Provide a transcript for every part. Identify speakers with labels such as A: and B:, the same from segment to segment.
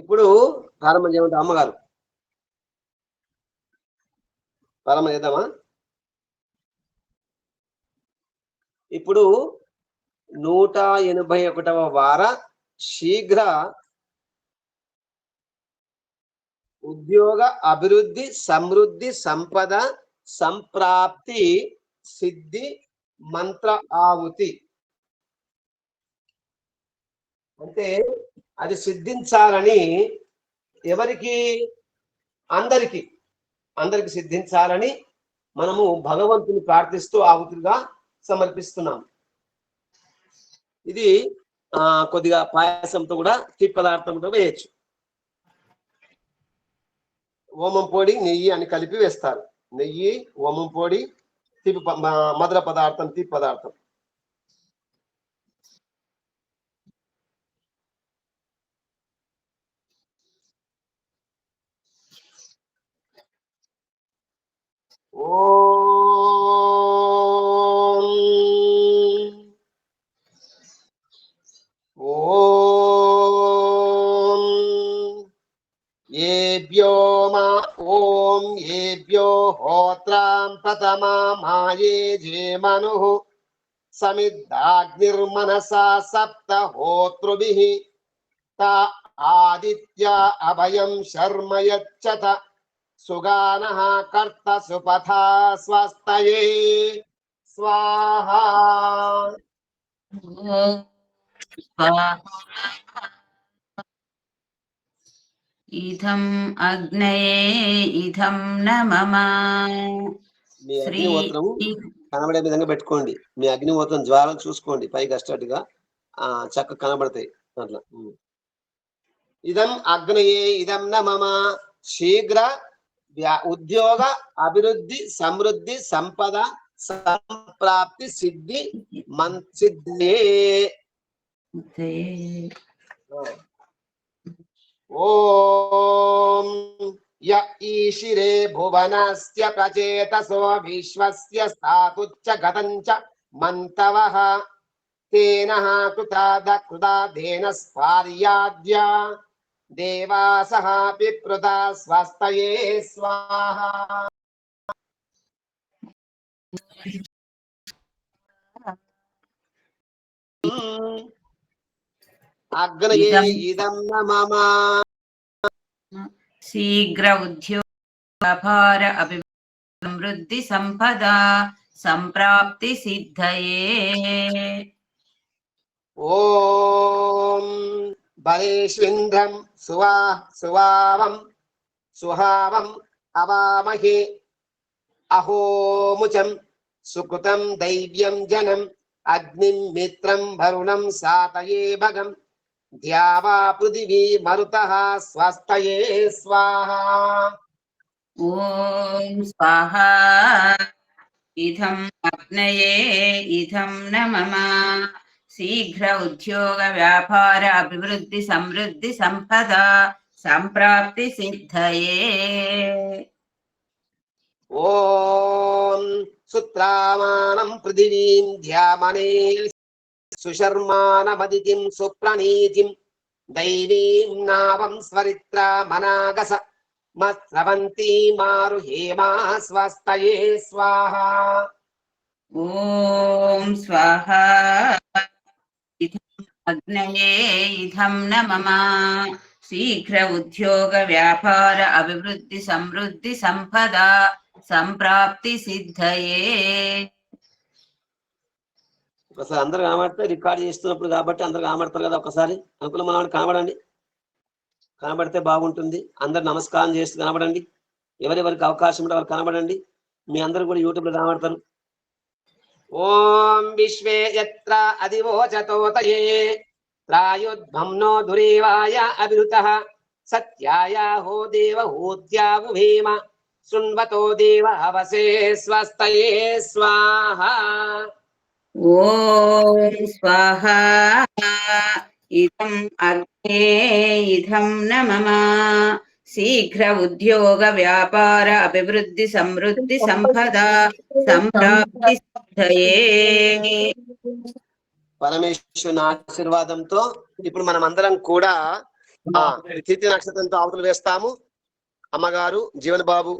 A: ఇప్పుడు ప్రారంభం చేయమంటే అమ్మగారు. ప్రారంభం చేద్దామా? ఇప్పుడు నూట ఎనభై ఒకటవ వార శీఘ్ర ఉద్యోగ అభివృద్ధి సమృద్ధి సంపద సంప్రాప్తి సిద్ధి మంత్ర ఆవుతి అంటే అది సిద్ధించాలని ఎవరికి? అందరికి. అందరికి సిద్ధించాలని మనము భగవంతుని ప్రార్థిస్తూ ఆవుతులుగా సమర్పిస్తున్నాం. ఇది ఆ కొద్దిగా పాయసంతో కూడా తీపి పదార్థం కూడా వేయచ్చు. ఓమం పొడి నెయ్యి అని కలిపి వేస్తారు. నెయ్యి ఓమం పొడి తీపి మధుర పదార్థం తీపి పదార్థం. ఓం ఓం ఏభ్యో మా ఓం ఏభ్యో హోత్రాం ప్రథమా మాయే సుగానః కర్త సుపథా స్వస్తయే స్వాహా
B: ఇదం అగ్నయే ఇదం న మమ
A: మీ
B: శ్రీ
A: అగ్నిహోత్రం కనబడే విధంగా పెట్టుకోండి. మీ అగ్నిహోత్రం జ్వాలను చూసుకోండి. పైకి అష్టట్టుగా ఆ చక్క కనబడతాయి అట్లా. ఇదం అగ్నయే ఇదం న మమ. శీఘ్ర ఉద్యోగ అభివృద్ధి సమృద్ధి సంపద సంప్రాప్తి సిద్ధి మన్ సిద్ధే ఓం య ఈశిరే భువనస్య ప్రచేతసో విశ్వస్య స్థాతుచ్చ గతంచ మంతవః తేన కృతా దకృతా దేన దేవాసః పిప్రుత స్వస్తయే స్వాహా. అగ్నయే
B: ఇదం-
A: మమ
B: శీఘ్ర ఉద్యోగ వ్యాపార అభివృద్ధి సంపద సంప్రాప్తి సిద్ధయే.
A: ఓం బలేష్వింద్రం సువా సువావం సుహావం అవామహే అహోముచం సుకృతం దైవ్యం జనం అగ్నిం మిత్రం వరుణం సాతయే భగం ద్యావా పృథివీ మరుతః స్వస్తయే స్వాహా
B: ఓం స్వాహ ఇదం అగ్నయే ఇదం న మమ శీఘ్ర ఉద్యోగ వ్యాపార అభివృద్ధి సమృద్ధి సంపద సంప్రాప్తి సిద్ధయే.
A: ఓం సుత్రామాణం పృథివీం ధ్యామనే సుశర్మానమదితిం సుప్రణీతిం దైవీం నావం స్వరిత్రామనాగస మస్రవంతి మారు హేమా స్వస్తయే స్వాహా.
B: ఓం స్వాహ. అగ్నయే ఇదం న మమ శీఘ్ర ఉద్యోగ వ్యాపార అభివృద్ధి సమృద్ధి సంపద సంప్రాప్తి సిద్ధయే.
A: ఒకసారి అందరు కనబడితే రికార్డ్ చేస్తున్నప్పుడు కాబట్టి అందరు కనబడతారు కదా ఒకసారి. అనుకున్న మనం కనబడండి కనబడితే బాగుంటుంది. అందరు నమస్కారం చేస్తూ కనబడండి ఎవరెవరికి అవకాశం ఉంటే వారు కనబడండి మీ అందరు కూడా యూట్యూబ్లో కనబడతారు ఓం విశ్వే యత్ర అదివోచతోతయే త్రాయుధ్వం నో దురేవాయ అభిరుత. సత్యాయ హో దేవ హూత్యావుభీమ శృణ్వతో దేవ అవసే స్వస్తయే స్వాహా.
B: ఓం స్వాహ. ఇదం అగ్నే ఇదం న మమ శీఘ్ర ఉద్యోగ వ్యాపార అభివృద్ధి సమృద్ధి సంపద సంప్రాప్తి
A: పరమేశ్వరుని ఆశీర్వాదంతో ఇప్పుడు మనం అందరం కూడా ఆ తిథి నక్షత్రంతో అవతలు వేస్తాము. అమ్మగారు జీవన్ బాబు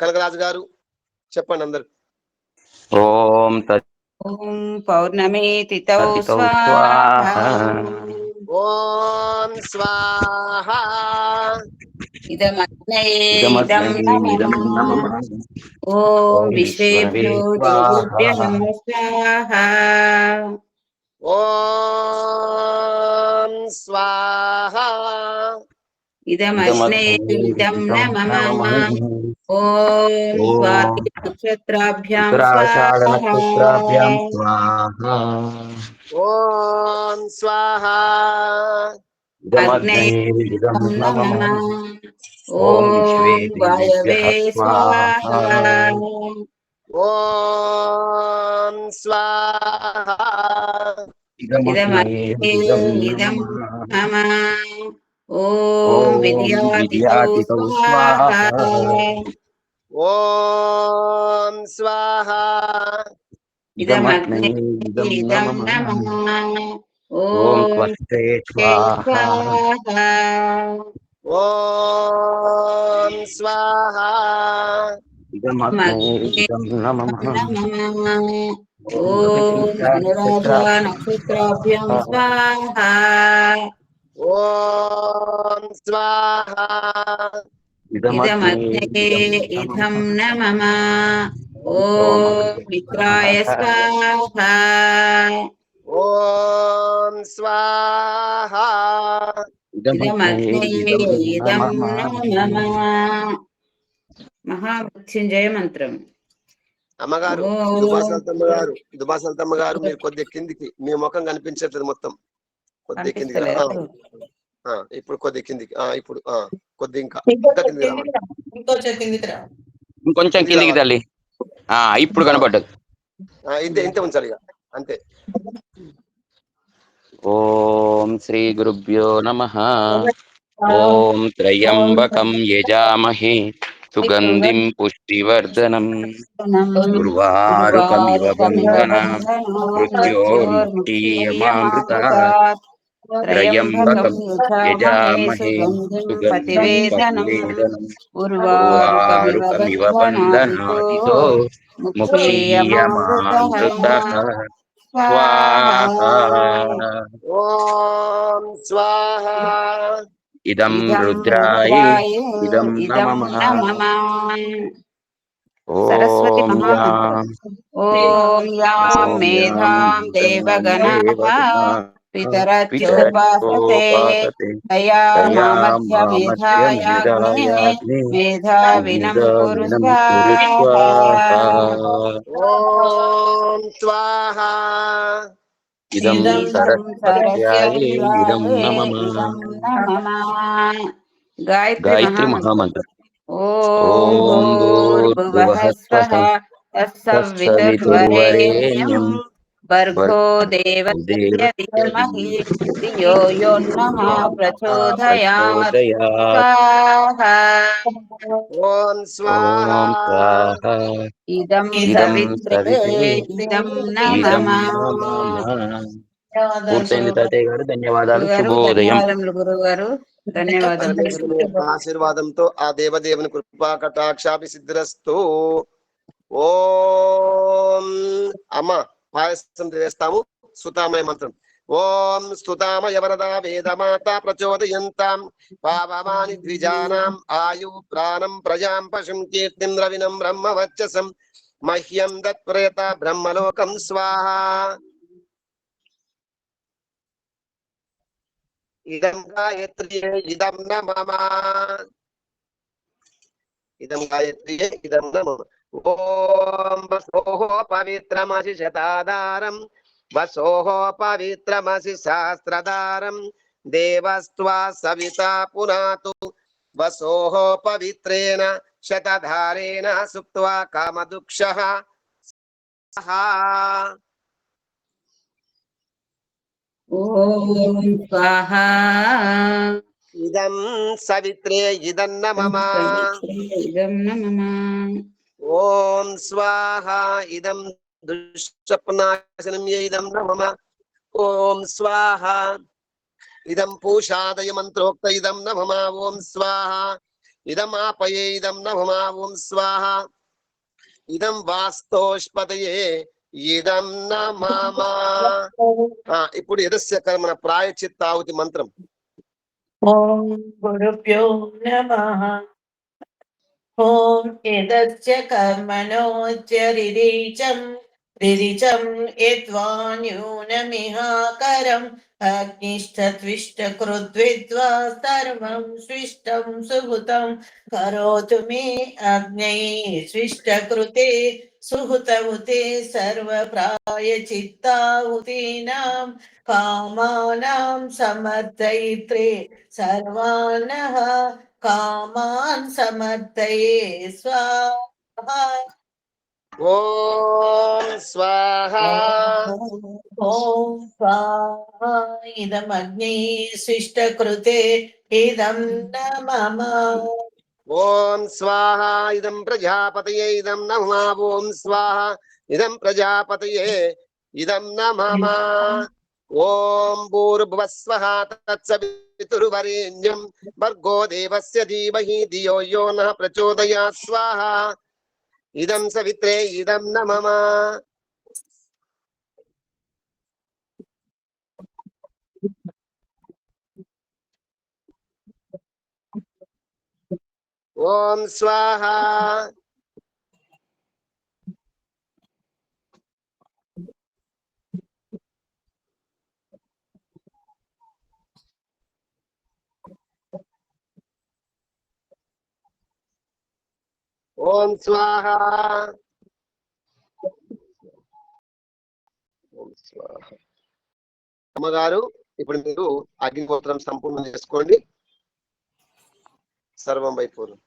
A: కనకరాజు గారు చెప్పండి అందరు.
C: ఓం
B: ఓం పౌర్ణమి తిథౌ స్వాహ.
A: ఓం స్వాహ.
B: ఇదమగ్నయే ఇదం
C: ఇదం
B: నమః ఓం
C: ఓం
B: విశ్వేభ్యో
C: విశ్వవే
B: దేవేభ్యః స్వాహ
A: ఓం స్వాహ
B: ఇదమగ్నయే ఇదం నమః ఓం స్వాతి నక్షత్రాభ్యాం
C: ఉత్తరాషాఢ నక్షత్రాభ్యాం
B: స్వాహ
C: స్వాహ
A: ఓం స్వాహ
C: ఇదమగ్నే ఇదం నమః
B: ఓం
C: విశ్వే
B: వాయవే
C: దేవేభ్యః
B: స్వాహ
A: ఓం
C: నమ
B: ఓం స్వాహ.
A: ఓం
C: ఇదమగ్నే ఇదం
B: నక్షత్రాభ్యాం స్వాహ
A: ఓం స్వాహ.
B: ఇదమగ్నే ఇదం నమః. ఓం మిత్రాయ స్వాహ.
A: ఓం స్వాహ.
B: మహామృత్యుంజయ మంత్రం.
A: అమ్మగారు. దుబాసల్తమ్మ గారు దుబాసల్తమ్మ గారు మీరు కొద్దిగా కిందికి మీ ముఖం కనిపించట్లేదు మొత్తం. కొద్దిగా కిందికి ఇప్పుడు కొద్దిగా కిందికి ఆ ఇప్పుడు ఆ కొద్ది ఇంకా ఇంకా కిందికి రా.
D: ఇంకొంచెం కిందికి
C: తల్లి. ఆ ఇప్పుడు కనపడ్డది.
A: ఆ, ఇంతే ఇంతే ఉంచాలి ఇక. అంతే.
C: ఓం శ్రీ గురుభ్యో నమ. ఓం త్రయంబకం యజామహే సుగంధిం పుష్టివర్ధనం. ఉర్వారుకమివ బంధన మృత్యోర్ముక్షీయమామృతాత్ త్రయంబకం యజామహే సుగంధిం
B: ఉర్వారుకమివ
C: బంధనాదితో
A: ఓం స్వాహ.
C: ఇదం రుద్రాయ ఇదం నమః.
B: సరస్వతి
C: ఓం
B: యాం మేధాం దేవగణః. పితరత్యోపాసతే తయా మామధ్య మేధాయాగ్నే మేధావినం కురు స్వాహా.
A: ఓం స్వాహ
C: ఇదం
B: ఇదం
C: సరస్వత్యాయ ఇదం నమః
B: ఇదం నమః. గాయత్రి
C: గాయత్రి
B: ఇదం
C: ఇదం
B: సవిత్రే
C: సవిత్రే
B: ఇదం
C: ఇదం
B: నమః
C: పూర్తయింది తాతయ్య గారు ధన్యవాదాలు
B: గురుగారు
C: శుభోదయం
B: ధన్యవాదములు గురువు గారు ధన్యవాదాలు
A: ఆశీర్వాదంతో ఆ దేవదేవుని కృపా కటాక్షాభి సిద్ధిరస్తు ఓం అమ్మ పాయసం వేస్తాము సుతామయ మంత్రం. ఓం స్తుతామయ వరదా వేదమాత ప్రచోదయంతాం. పావమాని ద్విజానాం. ఆయు ప్రాణం ప్రజాం పశుం కీర్తిం రవినం బ్రహ్మ వచ్చసం మహ్యం దత్ప్రేత బ్రహ్మలోకం స్వాహ. ఇదం గాయత్రి ఇదం న మమ ఇదం గాయత్రి ఇదం న మమ ఓం సోహ पवित्रमसि शताधारं वसोः पवित्रमसि सहस्रधारं देवस्त्वा सविता पुनातु वसोः पवित्रेण शतधारेण सुप्त्वा कामदुक्षः। ॐ
B: स्वाहा। इदं
A: सवित्रे इदं न मम इदं
B: न मम
A: ఓం స్వాహ ఇదం దుష్స్వప్నాశనం ఇదం న ఓం స్వాహ ఇదం పూషాదయ మంత్రోక్త ఇదం నమమా ఓం స్వాహ ఇదం ఆపయే ఇదం నమమా ఓం స్వాహ ఇదం వాస్తోష్పదయే ఇదం నమమా ఇప్పుడు ఎదస్య కర్మణ ప్రాయచిత్తావతి మంత్రం.
D: ఓం గురుభ్యో నమః. ॐ एतस्य कर्मणोच्य रिरिचम् रिरिचम् यद्वान्यूनमिहाकरम् अग्निष्ठत्विष्टकृद्विद्वा सर्वं स्विष्टं सुहृतं करोतु मे अग्नै, स्विष्टकृते सुहृतहुते सर्वप्रायचित्ताहुतीनां, कामानां समर्थयित्रे सर्वानः కామాన్ సమర్థయే స్వాహా
A: ఓం స్వాహ
D: ఓం స్వాహా ఇదమగ్ని శిష్టకృతే ఇదం న మమ
A: ఓం స్వాహ ఇదం ప్రజాపతయే ఇదం నమమా ఓం స్వాహ ఇదం ప్రజాపతయే ఇదం నమమ ఓం భూర్భువస్వః తత్సవితుర్వరేణ్యం భర్గో దేవస్య ధీమహి ధియో యో నః ప్రచోదయాత్ స్వాహ ఇదం సవిత్రే ఇదం నమమ ఓం స్వాహ ఓం స్వాహ. ఓం స్వాహ. అమ్మగారు ఇప్పుడు మీరు అగ్నిహోత్రం సంపూర్ణం చేసుకోండి. సర్వం వైపూర్వం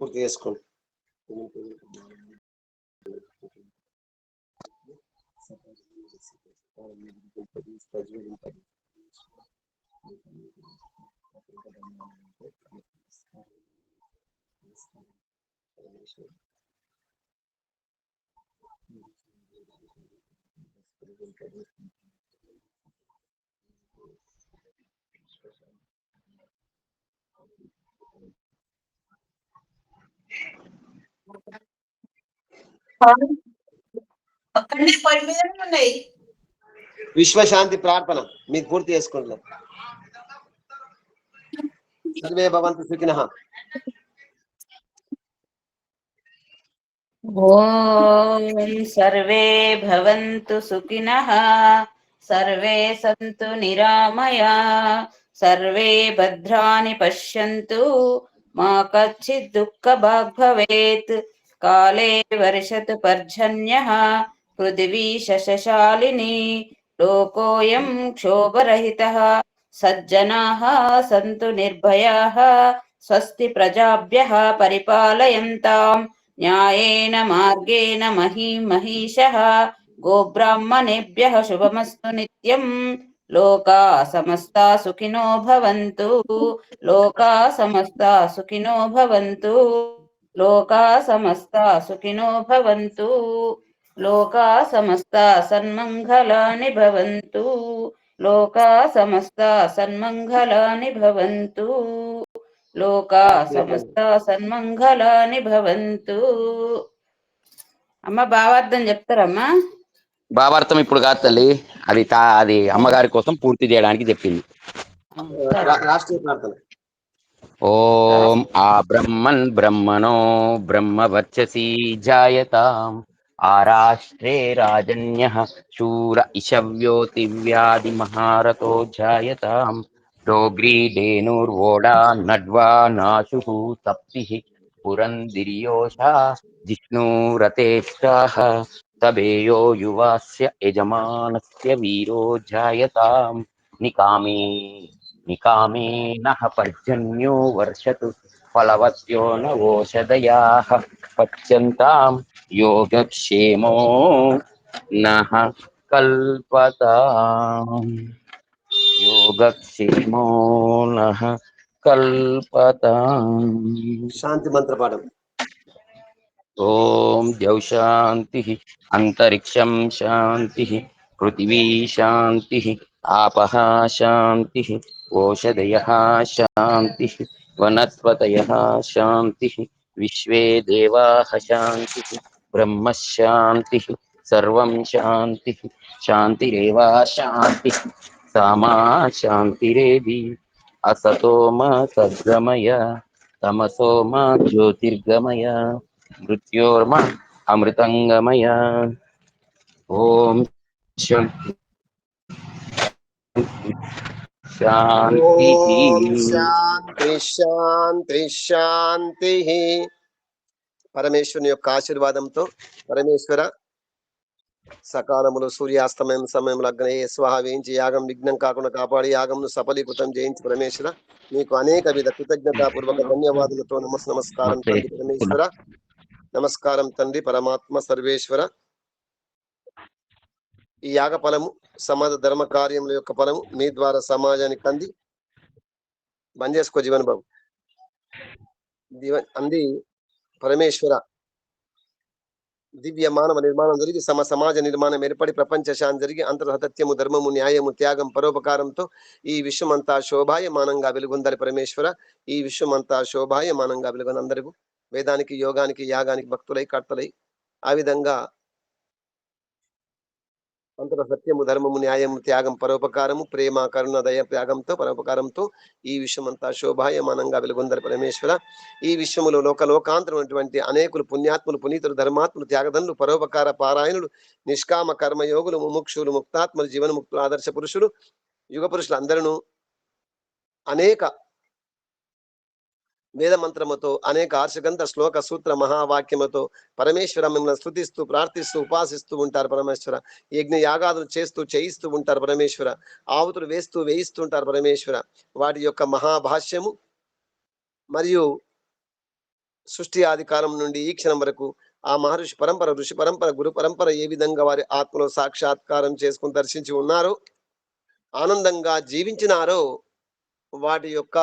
A: పూర్తి చేసుకోండి
D: అక్కడనే పొయ్యి
A: విశ్వశాంతి ప్రార్థన. మీరు పూర్తి చేసుకోండి సర్వే భవంతు సుఖినః.
B: ఓం సర్వే భవంతు సుఖినః. సర్వే సంతు నిరామయా. సర్వే భద్రాని పశ్యంతు. మా కచ్చిత్ దుఃఖభాగ్ భవేత్ కాలే వర్షతు పర్జన్యః పృథివీ శశశాలిని లోకోయం క్షోభరహితः సజ్జనాः సంతు నిర్భయాः స్వస్తి ప్రజాభ్యः పరిపాలయంతాం న్యాయేన మార్గేణ మహీం మహిషः గోబ్రాహ్మణేభ్యः శుభమస్తు నిత్యం లోకా సమస్తా సుఖినో భవంతు లోకా సమస్తా సుఖినో భవంతు లోకా సమస్తా సుఖినో భవంతు. లోకా సమస్తా సన్మంగళాని భవంతు. లోకా సమస్తా సన్మంగళాని భవంతు. లోకా సమస్తా సన్మంగళాని భవంతు. అమ్మ భావార్థం చెప్తారమ్మా?
C: భావార్థం ఇప్పుడు కాదు తల్లి. అది అది అమ్మగారి కోసం పూర్తి చేయడానికి చెప్పింది.
A: రా- రాష్ట్రీయ ప్రార్థన.
C: ॐ आब्रह्मन् ब्रह्मणो वर्चसी जायताम्। आराष्ट्रे राजन्यः शूर इषव्योतिव्यादिमहारथो जायताम्। डोग्रीडेनुर्वोडा नड्वा नाशुः तप्तिः पुरन्दिर्योषा जिष्णुरतेष्टाः तबेयो युवास्य यजमानस्य वीरो जायताम्। निकामी జాయతాం నికామే నికామే నః పర్జన్యో వర్షతు ఫలవత్యో నోషధయాః పచ్యంతాం యోగక్షేమో నః కల్పతాం యోగక్షేమో నః కల్పతాం
A: శాంతి మంత్ర పాఠం
C: ఓం ద్యౌ శాంతి అంతరిక్షం శాంతి పృథివీ శాంతి ఆపః శాంతి ఓషధయ శాంతి వనస్పతయ శాంతి విశ్వే దేవా శాంతి బ్రహ్మ శాంతి సర్వం శాంతి శాంతిరేవా శాంతి సామా శాంతిరేది అసతో మా సద్గమయ తమసో మా జ్యోతిర్గమయ మృత్యోర్మ అమృతంగమయ ఓం శాంతి శాంతి.
A: శాంతి శాంతి శాంతి. పరమేశ్వరుని యొక్క ఆశీర్వాదంతో పరమేశ్వర సకాలములో సూర్యాస్తమయం సమయంలో అగ్నయే స్వాహ వేయించి యాగం విఘ్నం కాకుండా కాపాడి యాగంను సఫలీకృతం చేయించి పరమేశ్వర మీకు అనేక విధ కృతజ్ఞతాపూర్వక ధన్యవాదాలతో నమస్ నమస్కారం తండ్రి పరమేశ్వర. నమస్కారం తండ్రి పరమాత్మ సర్వేశ్వర. ఈ యాగ ఫలము సమాజ ధర్మ కార్యముల యొక్క ఫలము మీ ద్వారా సమాజానికి అంది. బంద్ చేసుకో జీవన్ బాబు. అంది పరమేశ్వర. దివ్య మానవ నిర్మాణం జరిగి సమ సమాజ నిర్మాణం ఏర్పడి ప్రపంచ శాంతి జరిగి అంతర్హతత్యము ధర్మము న్యాయము త్యాగం పరోపకారంతో ఈ విశ్వమంతా శోభాయమానంగా వెలుగొందాలి పరమేశ్వర. ఈ విశ్వమంతా శోభాయమానంగా వెలుగొంది అందరికీ. వేదానికి యోగానికి యాగానికి భక్తులై కర్తలై ఆ విధంగా అంతర సత్యము ధర్మము న్యాయము త్యాగం పరోపకారము ప్రేమ కరుణ దయ త్యాగంతో పరోపకారంతో ఈ విశ్వమంతా శోభాయమానంగా వెలుగొందరు పరమేశ్వర. ఈ విశ్వములో లోక లోకాంతరమైనటువంటి అనేకులు పుణ్యాత్ములు పునీతులు ధర్మాత్ములు త్యాగధనులు పరోపకార పారాయణులు నిష్కామ కర్మయోగులు ముముక్షులు ముక్తాత్మలు జీవనముక్తులు ఆదర్శ పురుషులు యుగ పురుషులు అందరూ అనేక వేదమంత్రముతో అనేక ఆర్షగంధ శ్లోక సూత్ర మహావాక్యముతో పరమేశ్వర మిమ్మల్ని స్థుతిస్తూ ప్రార్థిస్తూ ఉపాసిస్తూ ఉంటారు పరమేశ్వర. యజ్ఞ యాగాదులు చేస్తూ చేయిస్తూ ఉంటారు పరమేశ్వర. ఆవుతులు వేస్తూ వేయిస్తూ ఉంటారు పరమేశ్వర. వాటి యొక్క మహాభాష్యము మరియు సృష్టి ఆది కాలం నుండి ఈ క్షణం వరకు ఆ మహర్షి పరంపర ఋషి పరంపర గురు పరంపర ఏ విధంగా వారి ఆత్మలో సాక్షాత్కారం చేసుకుని దర్శించి ఉన్నారో ఆనందంగా జీవించినారో వాటి యొక్క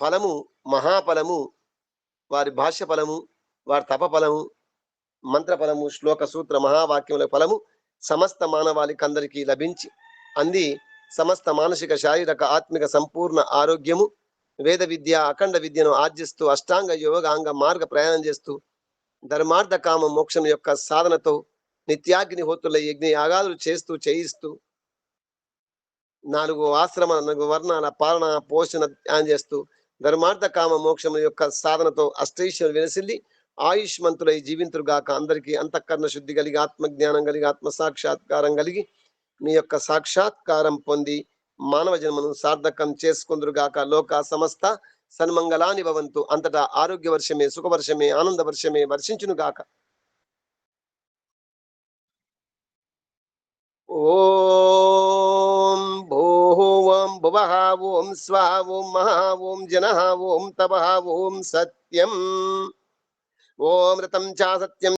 A: ఫలము మహాఫలము వారి భాష్య ఫలము వారి తప ఫలము మంత్ర ఫలము శ్లోక సూత్ర మహావాక్యముల ఫలము సమస్త మానవాళికి అందరికీ లభించి అంది సమస్త మానసిక శారీరక ఆత్మిక సంపూర్ణ ఆరోగ్యము వేద విద్య అఖండ విద్యను ఆర్జిస్తూ అష్టాంగ యోగాంగ మార్గ ప్రయాణం చేస్తూ ధర్మార్థ కామ మోక్షం యొక్క సాధనతో నిత్యాగ్ని హోతుల యజ్ఞ యాగాదులు చేస్తూ చేయిస్తూ నాలుగు ఆశ్రమ నాలుగు వర్ణాల పాలన పోషణ ధ్యానం చేస్తూ ధర్మార్థ కామ మోక్షం యొక్క సాధనతో అష్టైశ్వరు వినసిల్లి ఆయుష్మంతులై జీవింతురుగాక అందరికీ అంతఃకరణ శుద్ధి కలిగి ఆత్మ జ్ఞానం కలిగి ఆత్మ సాక్షాత్కారం కలిగి మీ యొక్క సాక్షాత్కారం పొంది మానవ జన్మను సార్థకం చేసుకుందురుగాక లోక సమస్త సన్మంగళాని భవంతు. అంతటా ఆరోగ్య వర్షమే సుఖ వర్షమే ఆనంద వర్షమే వర్షించును గాక భూః ఓం భువః ఓం స్వః ఓం మహా ఓం జనః ఓం తపః ఓం సత్యం ఓం ఋతం చ సత్యం